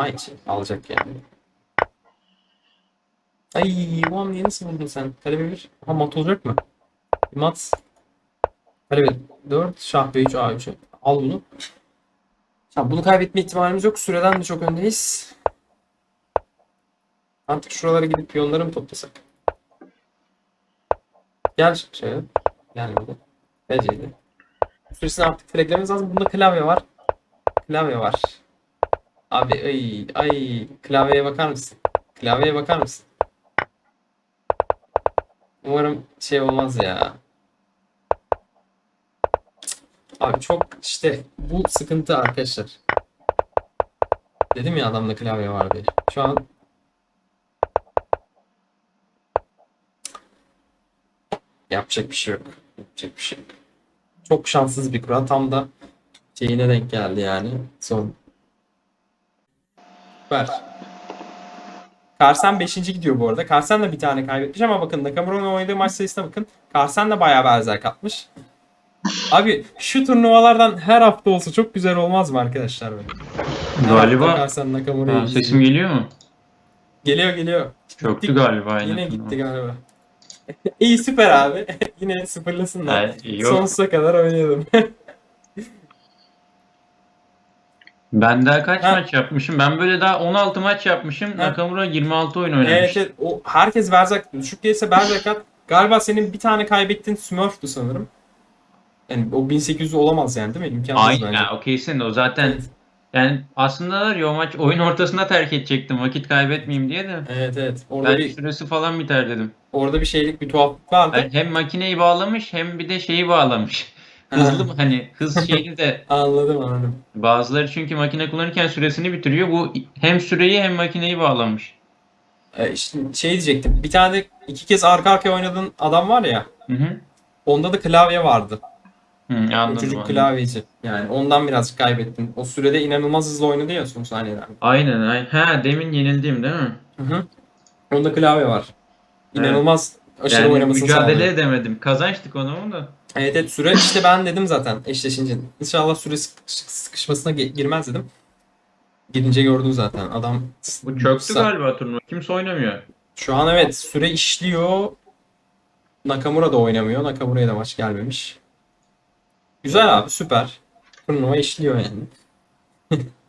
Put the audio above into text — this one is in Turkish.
Aynı şey. Alacak yani. Ay ulan niye nasıl buldun sen? Kalemi bir. Ha mat olacak mı? Mat. Kalemi 4. Şah B3 A3. Al bunu. Ya bunu kaybetme ihtimalimiz yok. Süreden de çok öndeyiz. Artık şuralara gidip piyonları mı toplasak? Gel şöyle. Gel burada. Beceydi. Süresini artık flaglememiz lazım. Bunda klavye var. Klavye var. Abi ay ay klavyeye bakar mısın? Klavyeye bakar mısın? Umarım şey olmaz ya. Abi çok işte bu sıkıntı arkadaşlar. Dedim ya adamda klavye var diye. Şu an yapacak bir şey yok. Yapacak bir şey yok. Çok şanssız bir kura. Tam da şeyine denk geldi yani. Son. Süper. Karsen 5. gidiyor bu arada. Karsen de bir tane kaybetmiş ama bakın Nakamura'nın oynadığı maç sayısına bakın. Karsen de bayağı benzer katmış. Abi şu turnuvalardan her hafta olsa çok güzel olmaz mı arkadaşlar böyle? Her Galiba- Karsen Nakamura'yı Ha, sesim geliyor mu? Geliyor geliyor. Çoktu Gittik. galiba aynen. Yine gitti galiba. İyi süper abi. Yine sıfırlasınlar. Ha, yok. Sonsuza kadar oynayalım. Ben daha kaç Ha. maç yapmışım? Ben böyle daha 16 maç yapmışım. Ha. Nakamura 26 oyun oynamış. evet, evet. O, herkes Berzak. Düşük değilse Berzak at. Galiba senin bir tane kaybettiğin Smurf'tu sanırım. Yani o 1800 olamaz yani değil mi? İmkansız Aynen bence. ya okeysin de o zaten Evet. yani aslında var ya o maç oyun ortasında terk edecektim vakit kaybetmeyeyim diye de. Evet evet. Orada Ben bir süresi falan biter dedim. orada bir şeylik bir tuhaflık vardı. Yani hem makineyi bağlamış hem bir de şeyi bağlamış. Hızlı mı hani hız şeyini de Anladım anladım. bazıları çünkü makine kullanırken süresini bitiriyor. Bu hem süreyi hem makineyi bağlamış. Ee, işte şey diyecektim. Bir tane de iki kez arka arkaya oynadığın adam var ya. Hı hı. Onda da klavye vardı. Hı, O anladım. çocuk anladım. klavyeci. Yani ondan birazcık kaybettin. O sürede inanılmaz hızlı oynadı ya son saniyelerde. Aynen aynen. Ha demin yenildim değil mi? Hı hı. Onda klavye var. İnanılmaz aşırı Yani oynamasını mücadele sağlıyor. edemedim. Kazançtık onu ama da. Evet evet süre işte ben dedim zaten eşleşince. İnşallah süre sıkış- sıkışmasına girmez dedim. Girince gördün zaten adam. Bu çöktü galiba turnuva. Kimse oynamıyor. Şu an evet süre işliyor. Nakamura da oynamıyor. Nakamura'ya da maç gelmemiş. Güzel abi süper. Turnuva işliyor yani.